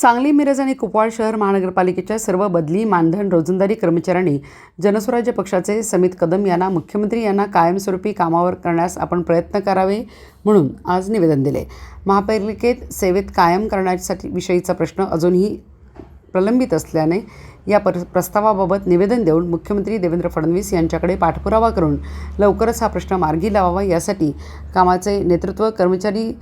सांगली मिरज आणि कुपवाड शहर महानगरपालिकेच्या सर्व बदली मानधन रोजंदारी कर्मचाऱ्यांनी जनस्वराज्य पक्षाचे समित कदम यांना मुख्यमंत्री यांना कायमस्वरूपी कामावर करण्यास आपण प्रयत्न करावे म्हणून आज निवेदन दिले. महापालिकेत सेवेत कायम करण्यासाठी विषयीचा प्रश्न अजूनही प्रलंबित असल्याने या पर प्रस्तावाबाबत निवेदन देऊन मुख्यमंत्री देवेंद्र फडणवीस यांच्याकडे पाठपुरावा करून लवकरच हा प्रश्न मार्गी लावावा यासाठी कामाचे नेतृत्व कर्मचारी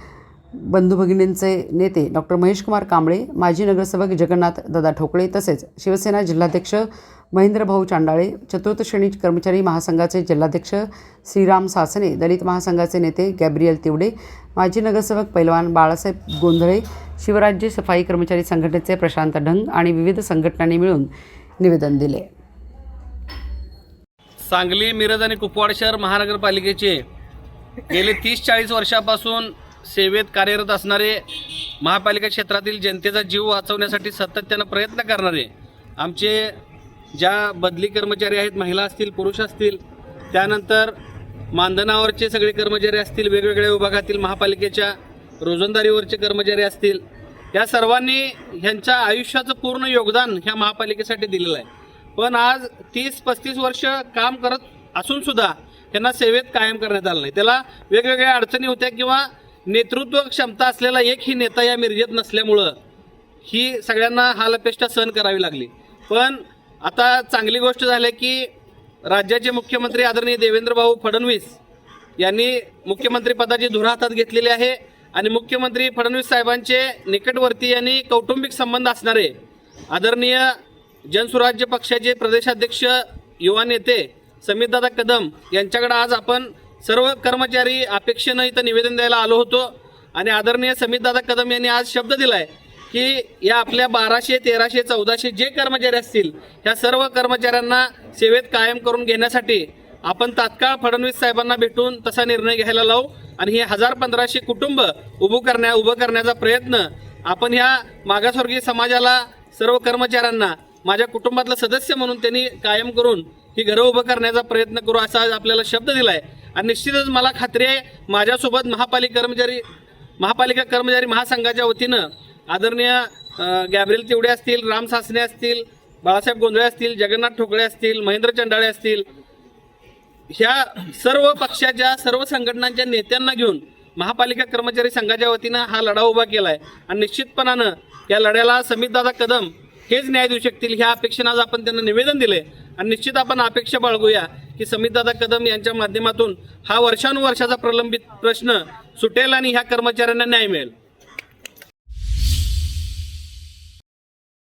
बंधू भगिनींचे नेते डॉक्टर महेशकुमार कांबळे माजी नगरसेवक जगन्नाथ दादा ठोकळे तसेच शिवसेना जिल्हाध्यक्ष महेंद्रभाऊ चांडाळे चतुर्थ श्रेणी कर्मचारी महासंघाचे जिल्हाध्यक्ष श्रीराम सासने दलित महासंघाचे नेते गॅब्रियल तिवडे माजी नगरसेवक पैलवान बाळासाहेब गोंधळे शिवराज्य सफाई कर्मचारी संघटनेचे प्रशांत ढंग आणि विविध संघटनांनी मिळून निवेदन दिले. सांगली मिरज आणि कुपवाड शहर महानगरपालिकेचे गेले तीस चाळीस वर्षापासून सेवेत कार्यरत असणारे महापालिका क्षेत्रातील जनतेचा जीव वाचवण्यासाठी सातत्यानं प्रयत्न करणारे आमचे ज्या बदली कर्मचारी आहेत महिला असतील पुरुष असतील त्यानंतर मानधनावरचे सगळे कर्मचारी असतील वेगवेगळ्या विभागातील महापालिकेच्या रोजंदारीवरचे कर्मचारी असतील या सर्वांनी ह्यांच्या आयुष्याचं पूर्ण योगदान ह्या महापालिकेसाठी दिलेलं आहे. पण आज तीस पस्तीस वर्ष काम करत असूनसुद्धा त्यांना सेवेत कायम करण्यात आलं नाही. त्याला वेगवेगळ्या अडचणी होत्या किंवा नेतृत्व क्षमता असलेला एकही नेता या मिरजेत नसल्यामुळं ही सगळ्यांना हालअपेष्टा सहन करावी लागली. पण आता चांगली गोष्ट झाली की राज्याचे मुख्यमंत्री आदरणीय देवेंद्रभाऊ फडणवीस यांनी मुख्यमंत्रीपदाची धुरा हातात घेतलेली आहे आणि मुख्यमंत्री फडणवीस साहेबांचे निकटवर्ती आणि कौटुंबिक संबंध असणारे आदरणीय जनसुराज्य पक्षाचे प्रदेशाध्यक्ष युवा नेते समीरदादा कदम यांच्याकडे आज आपण सर्व कर्मचारी अपेक्षेनं इथं निवेदन द्यायला आलो होतो. आणि आदरणीय समितदादा कदम यांनी आज शब्द दिलाय की या आपल्या बाराशे तेराशे चौदाशे जे कर्मचारी असतील ह्या सर्व कर्मचाऱ्यांना सेवेत कायम करून घेण्यासाठी आपण तात्काळ फडणवीस साहेबांना भेटून तसा निर्णय घ्यायला लावू. आणि हे हजार पंधराशे कुटुंब उभं करण्या उभं करण्याचा प्रयत्न आपण ह्या मागासवर्गीय समाजाला सर्व कर्मचाऱ्यांना माझ्या कुटुंबातलं सदस्य म्हणून त्यांनी कायम करून ही घरं उभं करण्याचा प्रयत्न करू असा आज आपल्याला शब्द दिलाय. आणि निश्चितच मला खात्री आहे माझ्यासोबत महापालिका कर्मचारी महापालिका कर्मचारी महासंघाच्या वतीनं आदरणीय गॅब्रिल तिवडे असतील राम सासने असतील बाळासाहेब गोंधळे असतील जगन्नाथ ठोकळे असतील महेंद्र चंडाळे असतील ह्या सर्व पक्षाच्या सर्व संघटनांच्या नेत्यांना घेऊन महापालिका कर्मचारी संघाच्या वतीनं हा लढा उभा केला आहे आणि निश्चितपणानं या लढ्याला समितदादा कदम हेच न्याय देऊ शकतील ह्या अपेक्षेनं आज आपण त्यांना निवेदन दिले आणि निश्चित आपण अपेक्षा बाळगूया. की समितदादा कदम यांच्या माध्यमातून हा वर्षानुवर्षाचा प्रलंबित प्रश्न सुटेल आणि ह्या कर्मचाऱ्यांना न्याय मिळेल.